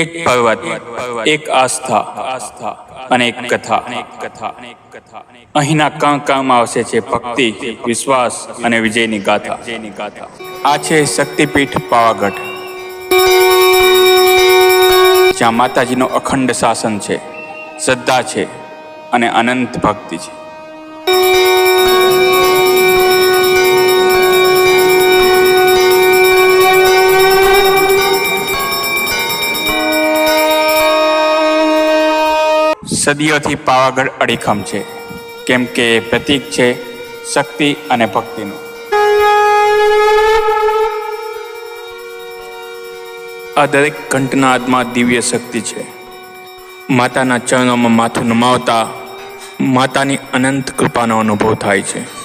એક પર્વત, એક આસ્થા આસ્થા અને એક કથા. કથા અહીંના કાં કામ આવશે છે, ભક્તિ, વિશ્વાસ અને વિજયની ગાથા ગાથા. આ છે શક્તિપીઠ પાવાગઢ, જ્યાં માતાજીનો અખંડ શાસન છે, શ્રદ્ધા છે અને અનંત ભક્તિ છે. સદીઓથી પાવાગઢ અડીખમ છે, કેમ કે એ પ્રતીક છે શક્તિ અને ભક્તિનું. આ દરેક ઘંટનાદમાં દિવ્ય શક્તિ છે. માતાના ચરણોમાં માથું નમાવતા માતાની અનંત કૃપાનો અનુભવ થાય છે.